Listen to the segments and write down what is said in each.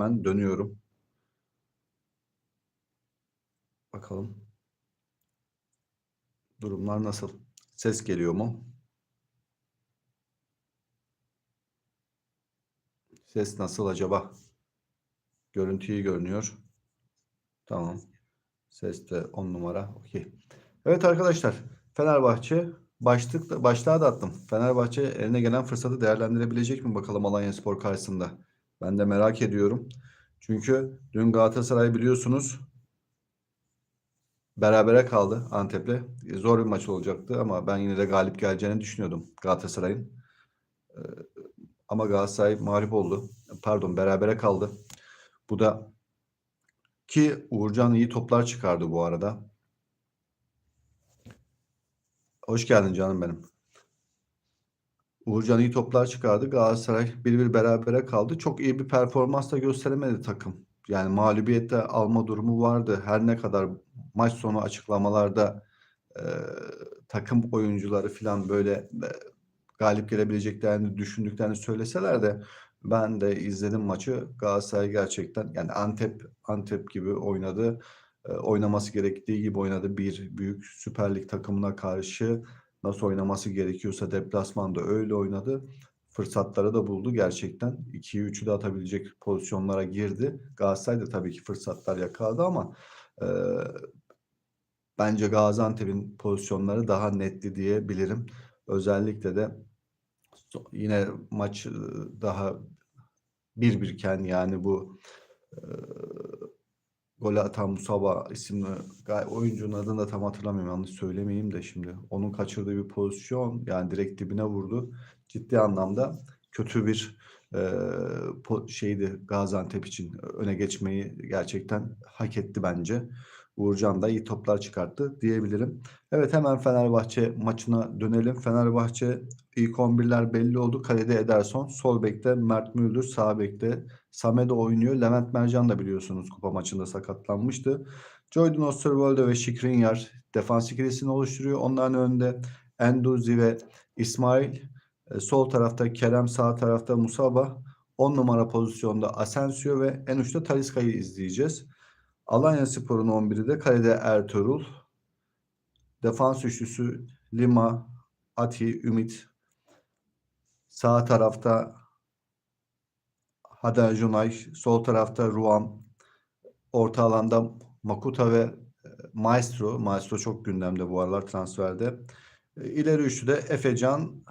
hemen dönüyorum. Bakalım. Durumlar nasıl? Ses geliyor mu? Ses nasıl acaba? Görüntü iyi görünüyor. Tamam. Ses de 10 numara. Okey. Evet arkadaşlar. Fenerbahçe başlık başlığa da attım. Fenerbahçe eline gelen fırsatı değerlendirebilecek mi bakalım Alanya Spor karşısında? Ben de merak ediyorum. Çünkü dün Galatasaray biliyorsunuz berabere kaldı Antep'le. Zor bir maç olacaktı ama ben yine de galip geleceğini düşünüyordum Galatasaray'ın. Ee, ama Galatasaray mağlup oldu. Pardon berabere kaldı. Bu da ki Uğurcan iyi toplar çıkardı bu arada. Hoş geldin canım benim. Uğurcan iyi toplar çıkardı. Galatasaray bir bir berabere kaldı. Çok iyi bir performans da gösteremedi takım. Yani mağlubiyette alma durumu vardı. Her ne kadar maç sonu açıklamalarda e, takım oyuncuları falan böyle e, galip gelebileceklerini düşündüklerini söyleseler de ben de izledim maçı. Galatasaray gerçekten yani Antep Antep gibi oynadı. E, oynaması gerektiği gibi oynadı. Bir büyük Süper Lig takımına karşı nasıl oynaması gerekiyorsa deplasmanda öyle oynadı. Fırsatları da buldu gerçekten. 2'yi 3'ü de atabilecek pozisyonlara girdi. Galatasaray da tabii ki fırsatlar yakaladı ama e, bence Gaziantep'in pozisyonları daha netli diyebilirim. Özellikle de yine maç daha bir birken yani bu golü atan Musaba isimli oyuncunun adını da tam hatırlamıyorum yanlış söylemeyeyim de şimdi. Onun kaçırdığı bir pozisyon yani direkt dibine vurdu. Ciddi anlamda kötü bir e, şeydi Gaziantep için öne geçmeyi gerçekten hak etti bence. Uğurcan da iyi toplar çıkarttı diyebilirim. Evet hemen Fenerbahçe maçına dönelim. Fenerbahçe ilk 11'ler belli oldu. Kalede Ederson, sol bekte Mert Müldür, sağ bekte Samedo oynuyor. Levent Mercan da biliyorsunuz kupa maçında sakatlanmıştı. Jordan Osterwolde ve Şikrinyar defans ikilisini oluşturuyor. Onların önünde Enduzi ve İsmail. E, sol tarafta Kerem, sağ tarafta Musaba. 10 numara pozisyonda Asensio ve en uçta Taliska'yı izleyeceğiz. Alanya Spor'un 11'i de kalede Ertuğrul. Defans üçlüsü Lima, Ati, Ümit. Sağ tarafta Hader Junay, sol tarafta Ruan, orta alanda Makuta ve e, Maestro. Maestro çok gündemde bu aralar transferde. E, ileri üçlüde Efecan,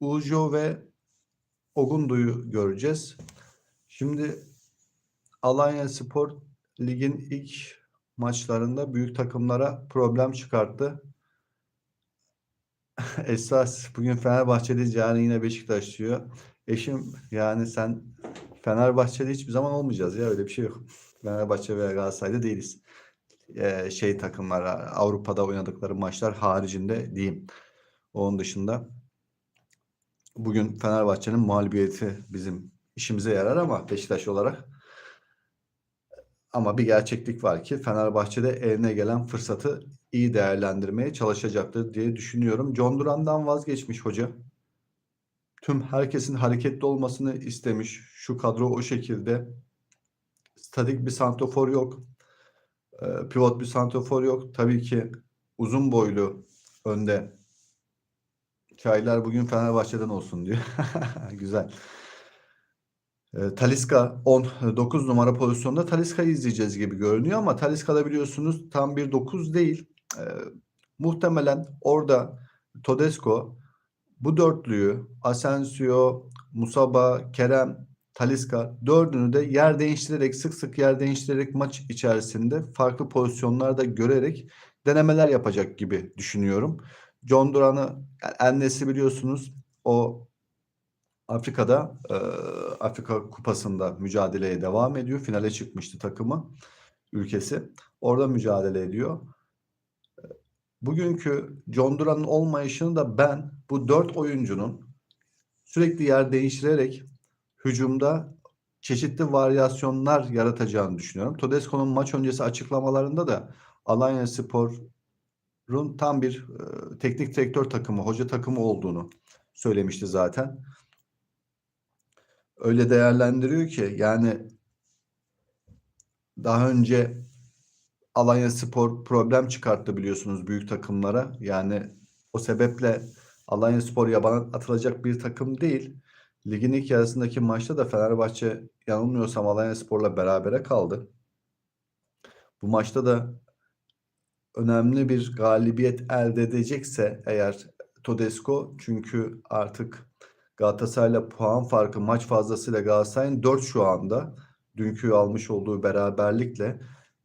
Ujo ve Ogundu'yu göreceğiz. Şimdi Alanya Spor ligin ilk maçlarında büyük takımlara problem çıkarttı. Esas bugün Fenerbahçeli yarın yine Beşiktaş diyor. Eşim yani sen Fenerbahçeli hiçbir zaman olmayacağız ya öyle bir şey yok. Fenerbahçe veya Galatasaray'da değiliz. Ee, şey takımlar Avrupa'da oynadıkları maçlar haricinde diyeyim. Onun dışında bugün Fenerbahçe'nin mağlubiyeti bizim işimize yarar ama Beşiktaş olarak ama bir gerçeklik var ki Fenerbahçe'de eline gelen fırsatı iyi değerlendirmeye çalışacaktır diye düşünüyorum. John Duran'dan vazgeçmiş hoca. Tüm herkesin hareketli olmasını istemiş. Şu kadro o şekilde. Statik bir santofor yok. Ee, pivot bir santofor yok. Tabii ki uzun boylu önde. Çaylar bugün Fenerbahçe'den olsun diyor. Güzel. E, Taliska 19 numara pozisyonda Taliska'yı izleyeceğiz gibi görünüyor ama Taliska'da biliyorsunuz tam bir 9 değil. E, muhtemelen orada Todesco bu dörtlüyü Asensio, Musaba, Kerem, Taliska dördünü de yer değiştirerek sık sık yer değiştirerek maç içerisinde farklı pozisyonlarda görerek denemeler yapacak gibi düşünüyorum. John Duran'ı yani Ennesi biliyorsunuz o Afrika'da e, Afrika Kupası'nda mücadeleye devam ediyor. Finale çıkmıştı takımı, ülkesi. Orada mücadele ediyor. Bugünkü John Duran'ın olmayışını da ben bu dört oyuncunun sürekli yer değiştirerek hücumda çeşitli varyasyonlar yaratacağını düşünüyorum. Todesco'nun maç öncesi açıklamalarında da Alanya Spor'un tam bir e, teknik direktör takımı, hoca takımı olduğunu söylemişti zaten. Öyle değerlendiriyor ki yani daha önce Alanyaspor problem çıkarttı biliyorsunuz büyük takımlara. Yani o sebeple Alanyaspor yabana atılacak bir takım değil. Ligin ilk yarısındaki maçta da Fenerbahçe yanılmıyorsam Alanyaspor'la berabere kaldı. Bu maçta da önemli bir galibiyet elde edecekse eğer Todesco çünkü artık Galatasaray'la puan farkı maç fazlasıyla Galatasaray'ın 4 şu anda. Dünkü almış olduğu beraberlikle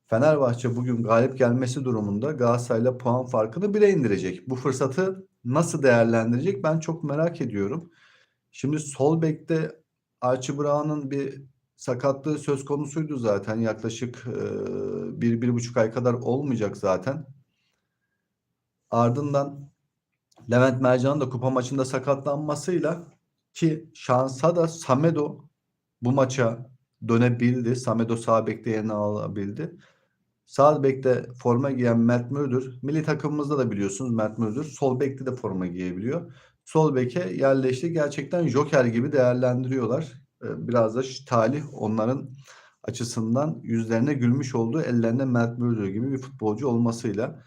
Fenerbahçe bugün galip gelmesi durumunda Galatasaray'la puan farkını 1'e indirecek. Bu fırsatı nasıl değerlendirecek ben çok merak ediyorum. Şimdi sol bekte Archie Brown'un bir sakatlığı söz konusuydu zaten. Yaklaşık e, bir, bir buçuk ay kadar olmayacak zaten. Ardından Levent Mercan'ın da kupa maçında sakatlanmasıyla ki şansa da Samedo bu maça dönebildi. Samedo sağ bekte yerini alabildi. Sağ bekte forma giyen Mert Müldür. Milli takımımızda da biliyorsunuz Mert Müldür. Sol bekte de forma giyebiliyor. Sol beke yerleşti. Gerçekten joker gibi değerlendiriyorlar. Ee, biraz da talih onların açısından yüzlerine gülmüş olduğu ellerinde Mert Müldür gibi bir futbolcu olmasıyla.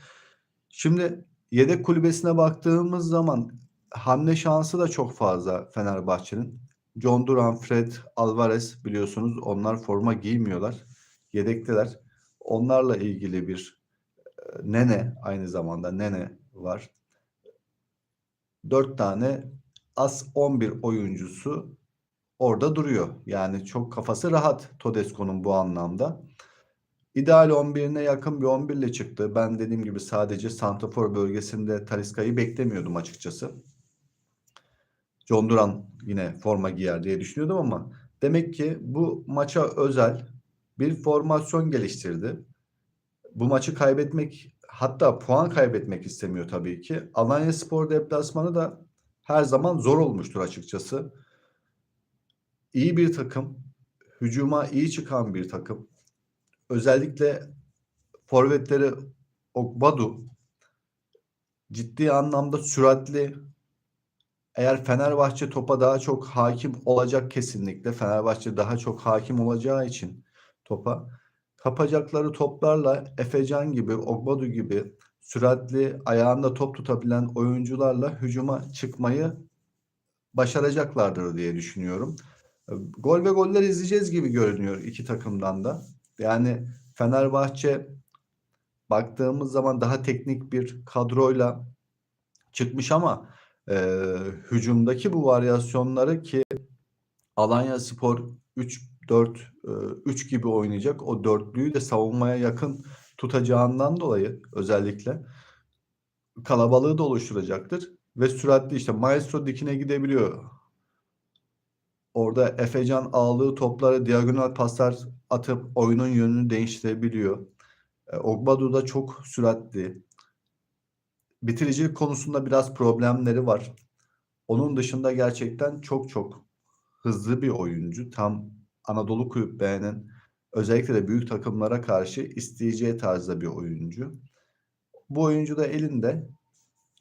Şimdi yedek kulübesine baktığımız zaman hamle şansı da çok fazla Fenerbahçe'nin. John Duran, Fred, Alvarez biliyorsunuz onlar forma giymiyorlar. Yedekteler. Onlarla ilgili bir e, Nene aynı zamanda Nene var. Dört tane as 11 oyuncusu orada duruyor. Yani çok kafası rahat Todesco'nun bu anlamda. İdeal 11'ine yakın bir 11 ile çıktı. Ben dediğim gibi sadece Santrafor bölgesinde Taliska'yı beklemiyordum açıkçası. John Duran yine forma giyer diye düşünüyordum ama demek ki bu maça özel bir formasyon geliştirdi. Bu maçı kaybetmek hatta puan kaybetmek istemiyor tabii ki. Alanya Spor deplasmanı da her zaman zor olmuştur açıkçası. İyi bir takım, hücuma iyi çıkan bir takım. Özellikle forvetleri Okbadu ciddi anlamda süratli. Eğer Fenerbahçe topa daha çok hakim olacak kesinlikle. Fenerbahçe daha çok hakim olacağı için topa kapacakları toplarla Efecan gibi, Ogbadu gibi süratli ayağında top tutabilen oyuncularla hücuma çıkmayı başaracaklardır diye düşünüyorum. Gol ve goller izleyeceğiz gibi görünüyor iki takımdan da. Yani Fenerbahçe baktığımız zaman daha teknik bir kadroyla çıkmış ama e, hücumdaki bu varyasyonları ki Alanya Spor 3 4 3 gibi oynayacak. O dörtlüyü de savunmaya yakın tutacağından dolayı özellikle kalabalığı da oluşturacaktır ve süratli işte Maestro dikine gidebiliyor. Orada Efecan ağlığı topları diagonal paslar atıp oyunun yönünü değiştirebiliyor. Ogbadu da çok süratli. Bitiricilik konusunda biraz problemleri var. Onun dışında gerçekten çok çok hızlı bir oyuncu. Tam Anadolu kulüplerinin özellikle de büyük takımlara karşı isteyeceği tarzda bir oyuncu. Bu oyuncu da elinde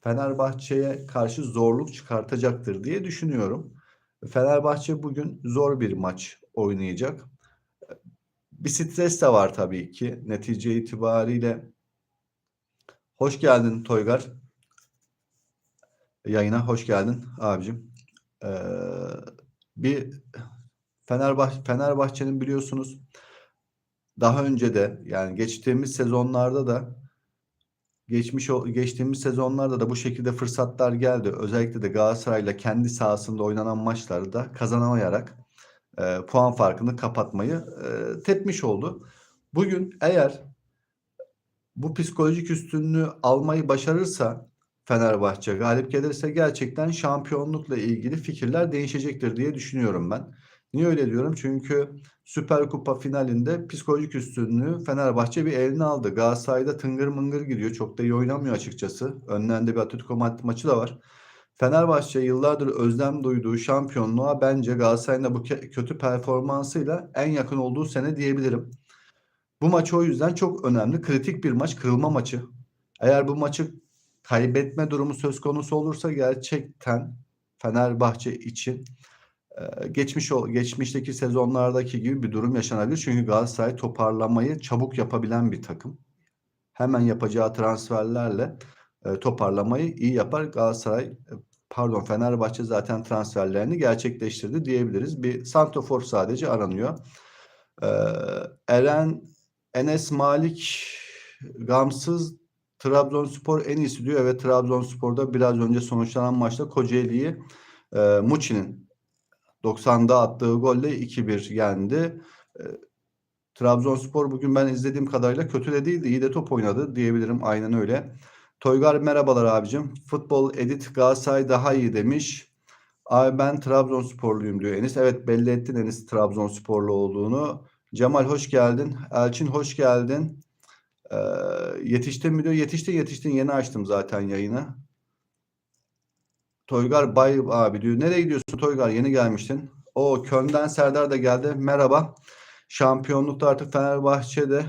Fenerbahçe'ye karşı zorluk çıkartacaktır diye düşünüyorum. Fenerbahçe bugün zor bir maç oynayacak. Bir stres de var tabii ki. Netice itibariyle hoş geldin Toygar. Yayına hoş geldin abicim. Ee, bir Fenerbahçe Fenerbahçe'nin biliyorsunuz daha önce de yani geçtiğimiz sezonlarda da geçmiş geçtiğimiz sezonlarda da bu şekilde fırsatlar geldi. Özellikle de Galatasaray'la kendi sahasında oynanan maçlarda kazanamayarak e, puan farkını kapatmayı e, tepmiş oldu. Bugün eğer bu psikolojik üstünlüğü almayı başarırsa Fenerbahçe galip gelirse gerçekten şampiyonlukla ilgili fikirler değişecektir diye düşünüyorum ben. Niye öyle diyorum? Çünkü Süper Kupa finalinde psikolojik üstünlüğü Fenerbahçe bir eline aldı. Galatasaray'da tıngır mıngır gidiyor. Çok da iyi oynamıyor açıkçası. Önlerinde bir Atletico Madrid maçı da var. Fenerbahçe yıllardır özlem duyduğu şampiyonluğa bence Galatasaray'ın da bu kötü performansıyla en yakın olduğu sene diyebilirim. Bu maç o yüzden çok önemli. Kritik bir maç, kırılma maçı. Eğer bu maçı kaybetme durumu söz konusu olursa gerçekten Fenerbahçe için Eee, geçmiş o geçmişteki sezonlardaki gibi bir durum yaşanabilir. Çünkü Galatasaray toparlamayı çabuk yapabilen bir takım. Hemen yapacağı transferlerle, eee, toparlamayı iyi yapar. Galatasaray, eee, pardon Fenerbahçe zaten transferlerini gerçekleştirdi diyebiliriz. Bir santrafor sadece aranıyor. Eren Enes Malik gamsız Trabzonspor en iyisi diyor. Evet Trabzonspor'da biraz önce sonuçlanan maçta Kocaeli'yi eee, Muçi'nin 90'da attığı golle 2-1 yendi. Eee, Trabzonspor bugün ben izlediğim kadarıyla kötü de değildi. iyi de top oynadı diyebilirim. Aynen öyle. Toygar merhabalar abicim. Futbol edit Galatasaray daha iyi demiş. Abi ben Trabzonsporluyum diyor Enis. Evet belli ettin Enis Trabzonsporlu olduğunu. Cemal hoş geldin. Elçin hoş geldin. Ee, yetiştin mi diyor. Yetiştin yetiştin. Yeni açtım zaten yayını. Toygar Bay abi diyor. Nereye gidiyorsun Toygar? Yeni gelmiştin. O Köln'den Serdar da geldi. Merhaba. Şampiyonlukta artık Fenerbahçe'de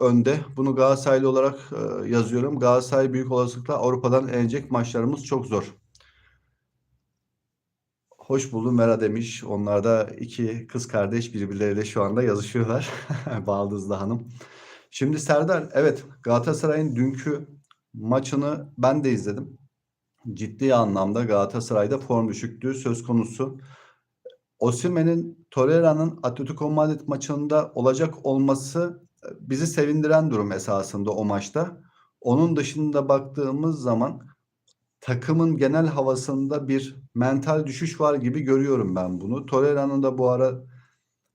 önde. Bunu Galatasaraylı olarak e, yazıyorum. Galatasaray büyük olasılıkla Avrupa'dan elenecek maçlarımız çok zor. Hoş buldum Mera demiş. Onlar da iki kız kardeş birbirleriyle şu anda yazışıyorlar. Baldızlı Hanım. Şimdi Serdar evet Galatasaray'ın dünkü maçını ben de izledim. Ciddi anlamda Galatasaray'da form düşüklüğü söz konusu. Osimhen'in Torreira'nın Atletico Madrid maçında olacak olması e, bizi sevindiren durum esasında o maçta. Onun dışında baktığımız zaman takımın genel havasında bir mental düşüş var gibi görüyorum ben bunu. Torreira'nın da bu ara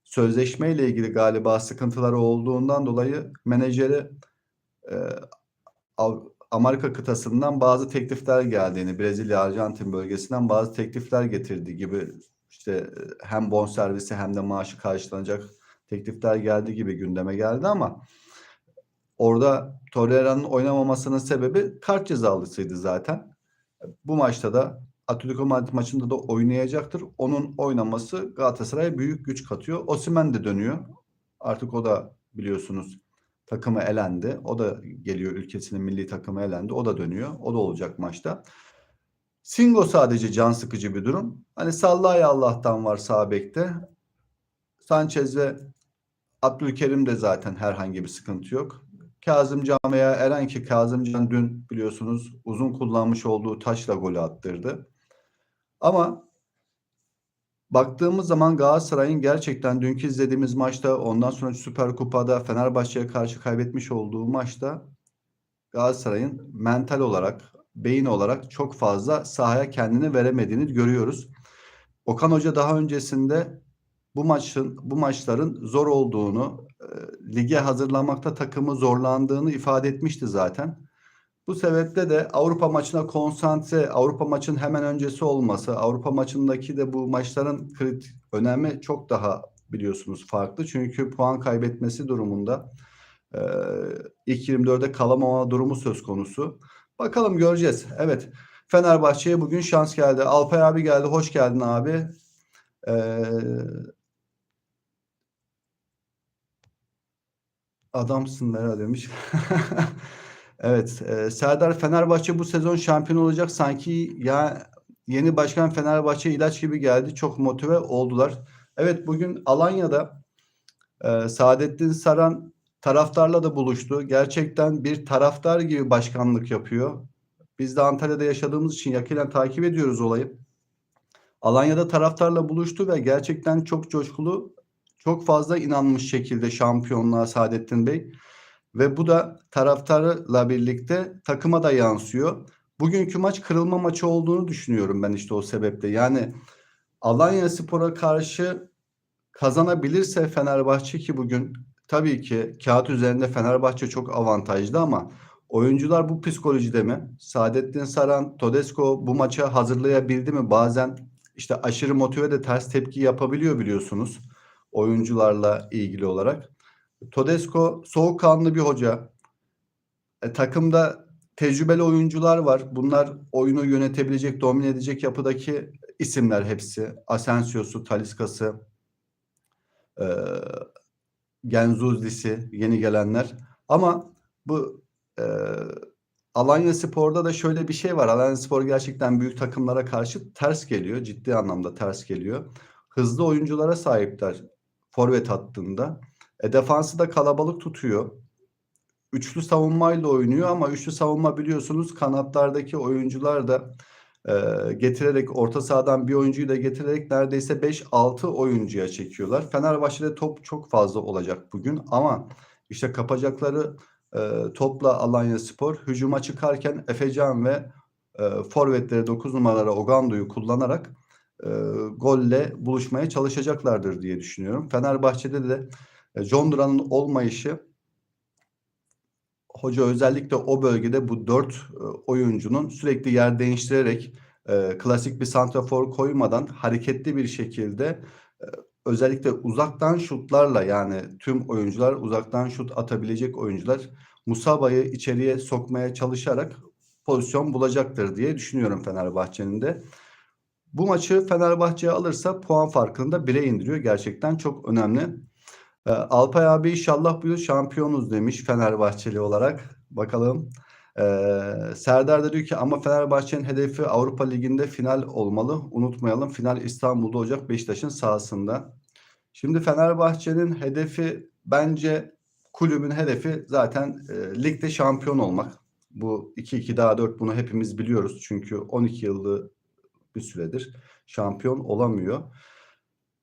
sözleşmeyle ilgili galiba sıkıntıları olduğundan dolayı menajeri e, Amerika kıtasından bazı teklifler geldiğini, Brezilya, Arjantin bölgesinden bazı teklifler getirdiği gibi işte hem bonservisi hem de maaşı karşılanacak teklifler geldi gibi gündeme geldi ama orada Torreira'nın oynamamasının sebebi kart cezalısıydı zaten. Bu maçta da Atletico Madrid maçında da oynayacaktır. Onun oynaması Galatasaray'a büyük güç katıyor. Osimhen de dönüyor. Artık o da biliyorsunuz takımı elendi. O da geliyor ülkesinin milli takımı elendi. O da dönüyor. O da olacak maçta. Singo sadece can sıkıcı bir durum. Hani Sallay Allah'tan var sağ bekte. Sanchez ve Abdülkerim de zaten herhangi bir sıkıntı yok. Kazımcan veya Eren ki Kazımcan dün biliyorsunuz uzun kullanmış olduğu taşla golü attırdı. Ama baktığımız zaman Galatasaray'ın gerçekten dünkü izlediğimiz maçta ondan sonra Süper Kupa'da Fenerbahçe'ye karşı kaybetmiş olduğu maçta Galatasaray'ın mental olarak, beyin olarak çok fazla sahaya kendini veremediğini görüyoruz. Okan Hoca daha öncesinde bu maçın bu maçların zor olduğunu, lige hazırlamakta takımı zorlandığını ifade etmişti zaten. Bu sebeple de Avrupa maçına konsantre, Avrupa maçın hemen öncesi olması, Avrupa maçındaki de bu maçların kritik önemi çok daha biliyorsunuz farklı. Çünkü puan kaybetmesi durumunda e, ilk 24'e kalamama durumu söz konusu. Bakalım göreceğiz. Evet. Fenerbahçe'ye bugün şans geldi. Alpay abi geldi. Hoş geldin abi. Ee, adamsın Mera demiş. evet. E, Serdar Fenerbahçe bu sezon şampiyon olacak. Sanki ya yeni başkan Fenerbahçe ilaç gibi geldi. Çok motive oldular. Evet bugün Alanya'da e, Saadettin Saran taraftarla da buluştu. Gerçekten bir taraftar gibi başkanlık yapıyor. Biz de Antalya'da yaşadığımız için yakinen takip ediyoruz olayı. Alanya'da taraftarla buluştu ve gerçekten çok coşkulu, çok fazla inanmış şekilde şampiyonluğa Saadettin Bey. Ve bu da taraftarla birlikte takıma da yansıyor. Bugünkü maç kırılma maçı olduğunu düşünüyorum ben işte o sebeple. Yani Alanya Spor'a karşı kazanabilirse Fenerbahçe ki bugün tabii ki kağıt üzerinde Fenerbahçe çok avantajlı ama oyuncular bu psikolojide mi? Saadettin Saran, Todesco bu maça hazırlayabildi mi? Bazen işte aşırı motive de ters tepki yapabiliyor biliyorsunuz oyuncularla ilgili olarak. Todesco soğukkanlı bir hoca. E, takımda tecrübeli oyuncular var. Bunlar oyunu yönetebilecek, domine edecek yapıdaki isimler hepsi. Asensio'su, Taliska'sı, e, Genzuzli'si, yeni gelenler. Ama bu e, Alanyaspor'da da şöyle bir şey var. Alanyaspor gerçekten büyük takımlara karşı ters geliyor. Ciddi anlamda ters geliyor. Hızlı oyunculara sahipler forvet hattında. E, defansı da kalabalık tutuyor. Üçlü savunmayla oynuyor ama üçlü savunma biliyorsunuz kanatlardaki oyuncular da e, getirerek orta sahadan bir oyuncuyu da getirerek neredeyse 5-6 oyuncuya çekiyorlar. Fenerbahçe'de top çok fazla olacak bugün ama işte kapacakları e, topla Alanya Spor hücuma çıkarken Efecan ve e, forvetleri 9 numaralara Ogando'yu kullanarak e, golle buluşmaya çalışacaklardır diye düşünüyorum. Fenerbahçe'de de e, John Duran'ın olmayışı hoca özellikle o bölgede bu dört e, oyuncunun sürekli yer değiştirerek e, klasik bir santrafor koymadan hareketli bir şekilde e, özellikle uzaktan şutlarla yani tüm oyuncular uzaktan şut atabilecek oyuncular Musaba'yı içeriye sokmaya çalışarak pozisyon bulacaktır diye düşünüyorum Fenerbahçe'nin de. Bu maçı Fenerbahçe alırsa puan farkını da 1'e indiriyor. Gerçekten çok önemli. Ee, Alpay abi inşallah bu yıl şampiyonuz demiş Fenerbahçeli olarak. Bakalım. Ee, Serdar da diyor ki ama Fenerbahçe'nin hedefi Avrupa Ligi'nde final olmalı. Unutmayalım final İstanbul'da olacak Beşiktaş'ın sahasında. Şimdi Fenerbahçe'nin hedefi bence kulübün hedefi zaten e, ligde şampiyon olmak. Bu 2-2 daha 4 bunu hepimiz biliyoruz. Çünkü 12 yıllık bir süredir şampiyon olamıyor.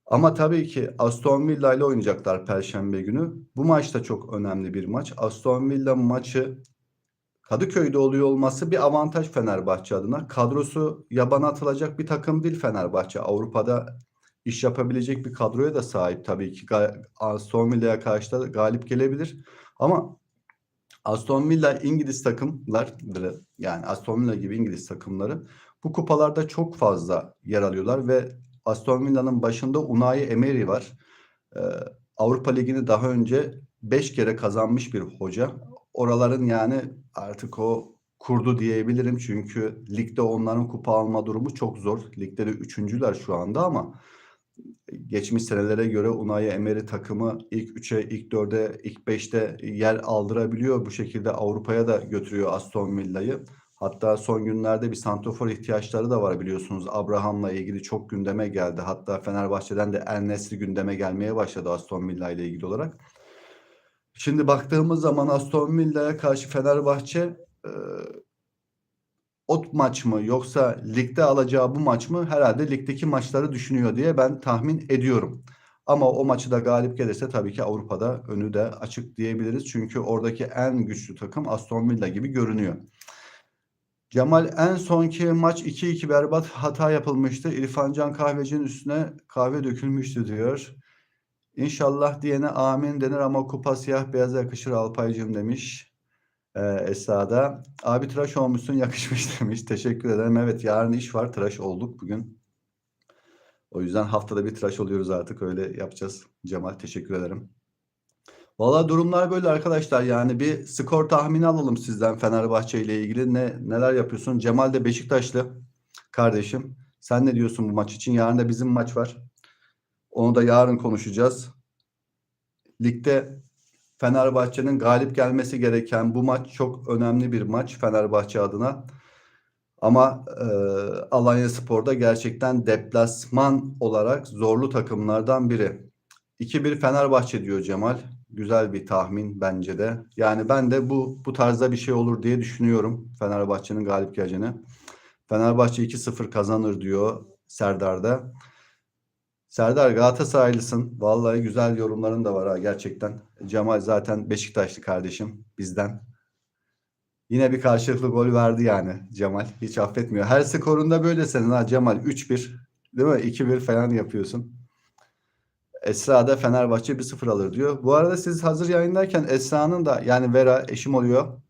Ama tabii ki Aston Villa ile oynayacaklar Perşembe günü. Bu maç da çok önemli bir maç. Aston Villa maçı Kadıköy'de oluyor olması bir avantaj Fenerbahçe adına. Kadrosu yabana atılacak bir takım değil Fenerbahçe. Avrupa'da iş yapabilecek bir kadroya da sahip tabii ki. Aston Villa'ya karşı da galip gelebilir. Ama Aston Villa İngiliz takımları yani Aston Villa gibi İngiliz takımları bu kupalarda çok fazla yer alıyorlar ve Aston Villa'nın başında Unai Emery var. Ee, Avrupa Ligi'ni daha önce 5 kere kazanmış bir hoca. Oraların yani artık o kurdu diyebilirim. Çünkü ligde onların kupa alma durumu çok zor. Ligde de üçüncüler şu anda ama geçmiş senelere göre Unai Emery takımı ilk 3'e, ilk 4'e, ilk 5'te yer aldırabiliyor. Bu şekilde Avrupa'ya da götürüyor Aston Villa'yı. Hatta son günlerde bir santrofor ihtiyaçları da var biliyorsunuz. Abraham'la ilgili çok gündeme geldi. Hatta Fenerbahçe'den de El Nesri gündeme gelmeye başladı Aston Villa ile ilgili olarak. Şimdi baktığımız zaman Aston Villa'ya karşı Fenerbahçe e, ot maç mı yoksa ligde alacağı bu maç mı herhalde ligdeki maçları düşünüyor diye ben tahmin ediyorum. Ama o maçı da galip gelirse tabii ki Avrupa'da önü de açık diyebiliriz. Çünkü oradaki en güçlü takım Aston Villa gibi görünüyor. Cemal en sonki maç 2-2 berbat hata yapılmıştı. İrfan Can Kahveci'nin üstüne kahve dökülmüştü diyor. İnşallah diyene amin denir ama kupa siyah beyaz yakışır Alpaycığım demiş. Ee, Esra'da. Abi tıraş olmuşsun yakışmış demiş. Teşekkür ederim. Evet yarın iş var tıraş olduk bugün. O yüzden haftada bir tıraş oluyoruz artık öyle yapacağız. Cemal teşekkür ederim. Valla durumlar böyle arkadaşlar. Yani bir skor tahmini alalım sizden Fenerbahçe ile ilgili. Ne neler yapıyorsun? Cemal de Beşiktaşlı kardeşim. Sen ne diyorsun bu maç için? Yarın da bizim maç var. Onu da yarın konuşacağız. Ligde Fenerbahçe'nin galip gelmesi gereken bu maç çok önemli bir maç Fenerbahçe adına. Ama e, Alanya Spor'da gerçekten deplasman olarak zorlu takımlardan biri. 2-1 Fenerbahçe diyor Cemal. Güzel bir tahmin bence de. Yani ben de bu bu tarzda bir şey olur diye düşünüyorum Fenerbahçe'nin galip geleceğini. Fenerbahçe 2-0 kazanır diyor Serdar da. Serdar Galatasaraylısın. Vallahi güzel yorumların da var ha gerçekten. Cemal zaten Beşiktaşlı kardeşim bizden. Yine bir karşılıklı gol verdi yani Cemal. Hiç affetmiyor. Her skorunda böyle senin ha Cemal 3-1 değil mi? 2-1 falan yapıyorsun. Esra da Fenerbahçe 1-0 alır diyor. Bu arada siz hazır yayındayken Esra'nın da yani Vera eşim oluyor.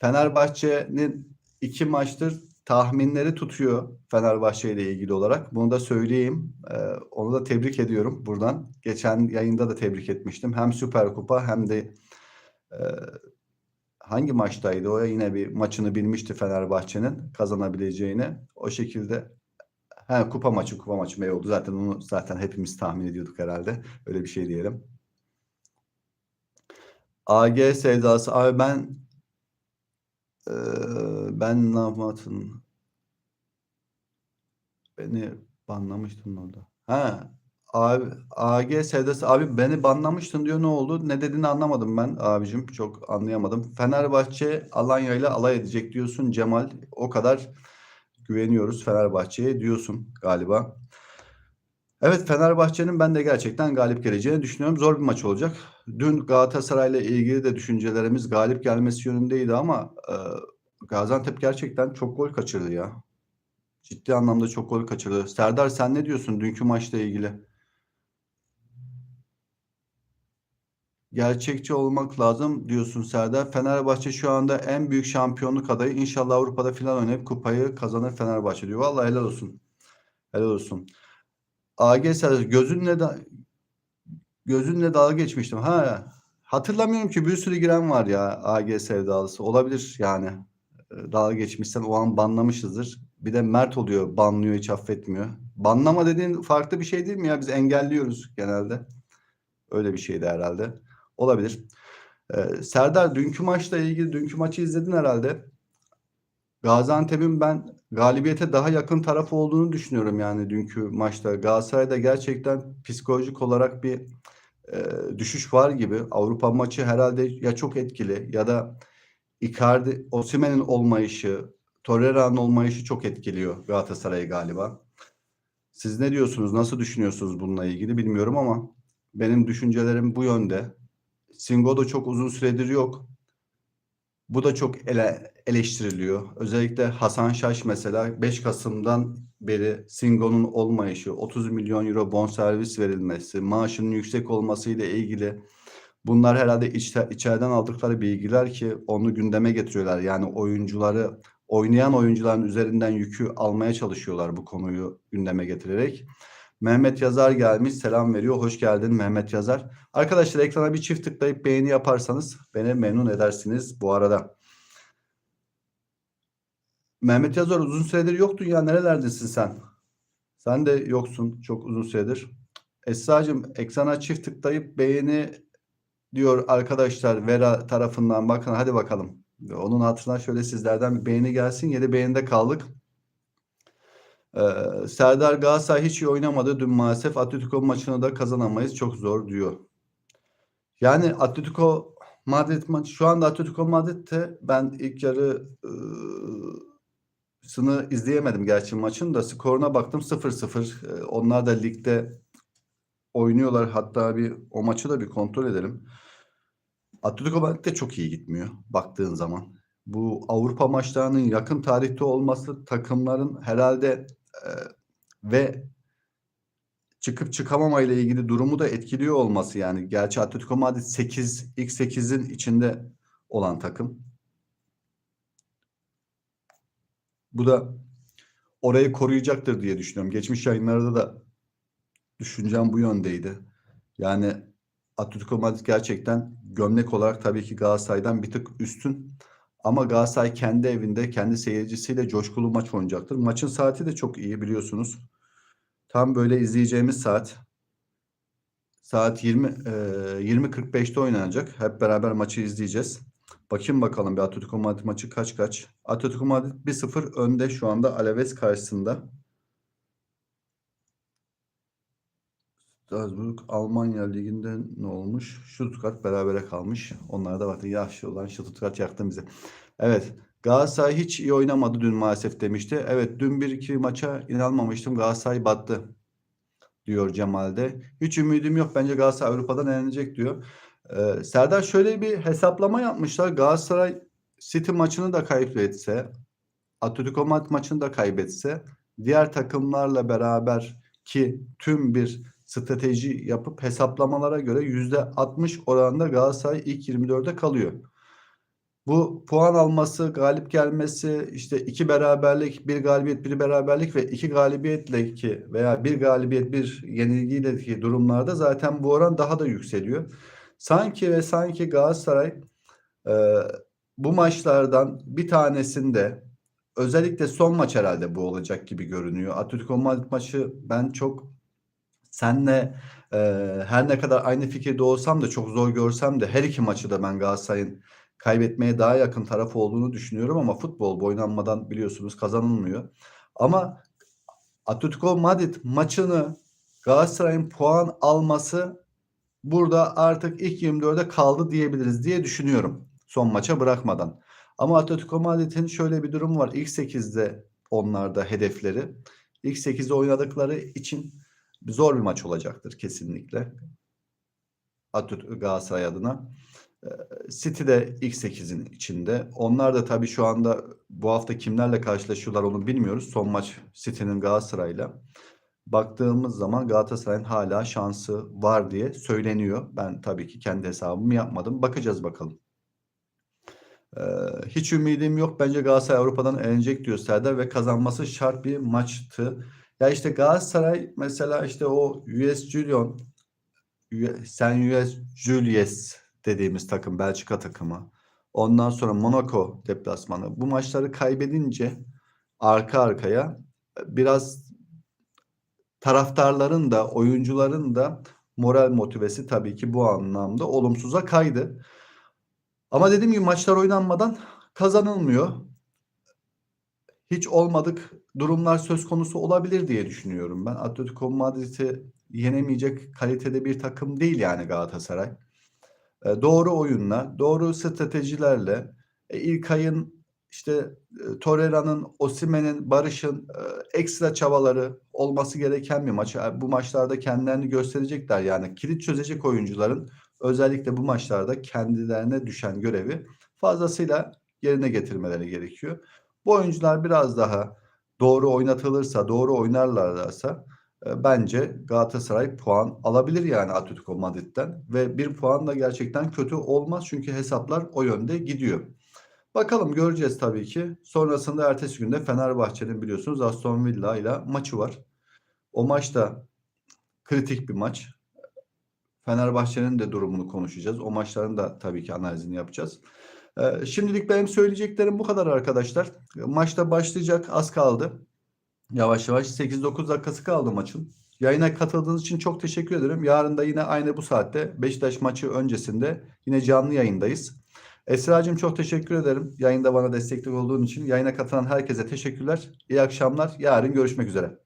Fenerbahçe'nin iki maçtır tahminleri tutuyor Fenerbahçe ile ilgili olarak. Bunu da söyleyeyim. Ee, onu da tebrik ediyorum buradan. Geçen yayında da tebrik etmiştim. Hem Süper Kupa hem de e, hangi maçtaydı o? Yine bir maçını bilmişti Fenerbahçe'nin kazanabileceğini. O şekilde Ha, kupa maçı kupa maçı mey oldu. Zaten onu zaten hepimiz tahmin ediyorduk herhalde. Öyle bir şey diyelim. AG sevdası. Abi ben Eee, ben Lahmat'ın Beni banlamıştın orada. Ha, abi AG sevdası abi beni banlamıştın diyor ne oldu? Ne dediğini anlamadım ben abicim. Çok anlayamadım. Fenerbahçe Alanya ile alay edecek diyorsun Cemal. O kadar güveniyoruz Fenerbahçe'ye diyorsun galiba. Evet Fenerbahçe'nin ben de gerçekten galip geleceğini düşünüyorum. Zor bir maç olacak. Dün Galatasaray'la ilgili de düşüncelerimiz galip gelmesi yönündeydi ama e, Gaziantep gerçekten çok gol kaçırdı ya. Ciddi anlamda çok gol kaçırdı. Serdar sen ne diyorsun dünkü maçla ilgili? Gerçekçi olmak lazım diyorsun Serdar. Fenerbahçe şu anda en büyük şampiyonluk adayı. İnşallah Avrupa'da final oynayıp kupayı kazanır Fenerbahçe diyor. Vallahi helal olsun. Helal olsun. AG Serdar gözünle da gözünle dalga geçmiştim. Ha hatırlamıyorum ki bir sürü giren var ya AG sevdalısı. Olabilir yani. Ee, Dalga geçmişsen o an banlamışızdır. Bir de Mert oluyor, banlıyor, hiç affetmiyor. Banlama dediğin farklı bir şey değil mi ya? Biz engelliyoruz genelde. Öyle bir şeydi herhalde. Olabilir. Ee, Serdar dünkü maçla ilgili dünkü maçı izledin herhalde. Gaziantep'in ben galibiyete daha yakın tarafı olduğunu düşünüyorum yani dünkü maçta. Galatasaray'da gerçekten psikolojik olarak bir e, düşüş var gibi. Avrupa maçı herhalde ya çok etkili ya da Icardi, Osimhen'in olmayışı, Torreira'nın olmayışı çok etkiliyor Galatasaray'ı galiba. Siz ne diyorsunuz? Nasıl düşünüyorsunuz bununla ilgili bilmiyorum ama benim düşüncelerim bu yönde. Singo da çok uzun süredir yok. Bu da çok ele, eleştiriliyor. Özellikle Hasan Şaş mesela 5 Kasım'dan beri Singo'nun olmayışı, 30 milyon euro bonservis verilmesi, maaşının yüksek olması ile ilgili bunlar herhalde içte, içeriden aldıkları bilgiler ki onu gündeme getiriyorlar. Yani oyuncuları, oynayan oyuncuların üzerinden yükü almaya çalışıyorlar bu konuyu gündeme getirerek. Mehmet Yazar gelmiş. Selam veriyor. Hoş geldin Mehmet Yazar. Arkadaşlar ekrana bir çift tıklayıp beğeni yaparsanız beni memnun edersiniz bu arada. Mehmet Yazar uzun süredir yoktun ya. Nerelerdesin sen? Sen de yoksun çok uzun süredir. Esra'cığım ekrana çift tıklayıp beğeni diyor arkadaşlar Vera tarafından. Bakın hadi bakalım. Onun hatırına şöyle sizlerden bir beğeni gelsin. 7 beğenide kaldık. Ee, Serdar Galatasaray hiç iyi oynamadı dün maalesef. Atletico maçını da kazanamayız. Çok zor diyor. Yani Atletico Madrid maçı şu anda Atletico Madrid'de ben ilk yarı sını izleyemedim gerçi maçın da skoruna baktım 0-0. Ee, Onlar da ligde oynuyorlar. Hatta bir o maçı da bir kontrol edelim. Atletico Madrid de çok iyi gitmiyor baktığın zaman. Bu Avrupa maçlarının yakın tarihte olması takımların herhalde ve çıkıp çıkamama ile ilgili durumu da etkiliyor olması yani. Gerçi Atletico Madrid 8 ilk 8'in içinde olan takım. Bu da orayı koruyacaktır diye düşünüyorum. Geçmiş yayınlarda da düşüncem bu yöndeydi. Yani Atletico Madrid gerçekten gömlek olarak tabii ki Galatasaray'dan bir tık üstün. Ama Galatasaray kendi evinde, kendi seyircisiyle coşkulu maç oynayacaktır. Maçın saati de çok iyi biliyorsunuz. Tam böyle izleyeceğimiz saat. Saat 20 e, 20.45'te oynanacak. Hep beraber maçı izleyeceğiz. Bakayım bakalım bir Atletico Madrid maçı kaç kaç. Atletico Madrid 1-0 önde şu anda Alaves karşısında. Strasbourg Almanya Ligi'nde ne olmuş? Stuttgart berabere kalmış. Onlar da bakın yaşlı olan Stuttgart yaktı bizi. Evet. Galatasaray hiç iyi oynamadı dün maalesef demişti. Evet dün bir iki maça inanmamıştım. Galatasaray battı diyor Cemal'de. Hiç ümidim yok. Bence Galatasaray Avrupa'dan elenecek diyor. Ee, Serdar şöyle bir hesaplama yapmışlar. Galatasaray City maçını da kaybetse, Atletico Madrid maçını da kaybetse, diğer takımlarla beraber ki tüm bir strateji yapıp hesaplamalara göre %60 oranında Galatasaray ilk 24'e kalıyor. Bu puan alması, galip gelmesi, işte iki beraberlik, bir galibiyet, bir beraberlik ve iki galibiyetle ki veya bir galibiyet, bir yenilgiyle ki durumlarda zaten bu oran daha da yükseliyor. Sanki ve sanki Galatasaray e, bu maçlardan bir tanesinde özellikle son maç herhalde bu olacak gibi görünüyor. Atletico Madrid maçı ben çok senle e, her ne kadar aynı fikirde olsam da çok zor görsem de her iki maçı da ben Galatasaray'ın kaybetmeye daha yakın taraf olduğunu düşünüyorum ama futbol oynanmadan biliyorsunuz kazanılmıyor. Ama Atletico Madrid maçını Galatasaray'ın puan alması burada artık ilk 24'e kaldı diyebiliriz diye düşünüyorum. Son maça bırakmadan. Ama Atletico Madrid'in şöyle bir durum var. İlk 8'de onlarda hedefleri. İlk 8'de oynadıkları için zor bir maç olacaktır kesinlikle. Atletico Galatasaray adına. Ee, City de ilk 8'in içinde. Onlar da tabii şu anda bu hafta kimlerle karşılaşıyorlar onu bilmiyoruz. Son maç City'nin Galatasaray'la. Baktığımız zaman Galatasaray'ın hala şansı var diye söyleniyor. Ben tabii ki kendi hesabımı yapmadım. Bakacağız bakalım. Ee, hiç ümidim yok. Bence Galatasaray Avrupa'dan elenecek diyor Serdar ve kazanması şart bir maçtı. Ya işte Galatasaray mesela işte o US Julion Sen US Julius dediğimiz takım Belçika takımı. Ondan sonra Monaco deplasmanı. Bu maçları kaybedince arka arkaya biraz taraftarların da oyuncuların da moral motivesi tabii ki bu anlamda olumsuza kaydı. Ama dediğim gibi maçlar oynanmadan kazanılmıyor. Hiç olmadık durumlar söz konusu olabilir diye düşünüyorum ben. Atletico Madrid'i yenemeyecek kalitede bir takım değil yani Galatasaray. E, doğru oyunla, doğru stratejilerle e, İlkay'ın işte e, Torreira'nın, Osimhen'in, Barış'ın e, ekstra çabaları olması gereken bir maç. Yani bu maçlarda kendilerini gösterecekler yani kilit çözecek oyuncuların özellikle bu maçlarda kendilerine düşen görevi fazlasıyla yerine getirmeleri gerekiyor. Bu oyuncular biraz daha doğru oynatılırsa, doğru oynarlarsa e, bence Galatasaray puan alabilir yani Atletico Madrid'den ve bir puan da gerçekten kötü olmaz çünkü hesaplar o yönde gidiyor. Bakalım göreceğiz tabii ki. Sonrasında ertesi günde Fenerbahçe'nin biliyorsunuz Aston Villa ile maçı var. O maç da kritik bir maç. Fenerbahçe'nin de durumunu konuşacağız. O maçların da tabii ki analizini yapacağız. Ee, şimdilik benim söyleyeceklerim bu kadar arkadaşlar. Maçta başlayacak az kaldı. Yavaş yavaş 8-9 dakikası kaldı maçın. Yayına katıldığınız için çok teşekkür ederim. Yarın da yine aynı bu saatte Beşiktaş maçı öncesinde yine canlı yayındayız. Esra'cığım çok teşekkür ederim. Yayında bana destekli olduğun için. Yayına katılan herkese teşekkürler. İyi akşamlar. Yarın görüşmek üzere.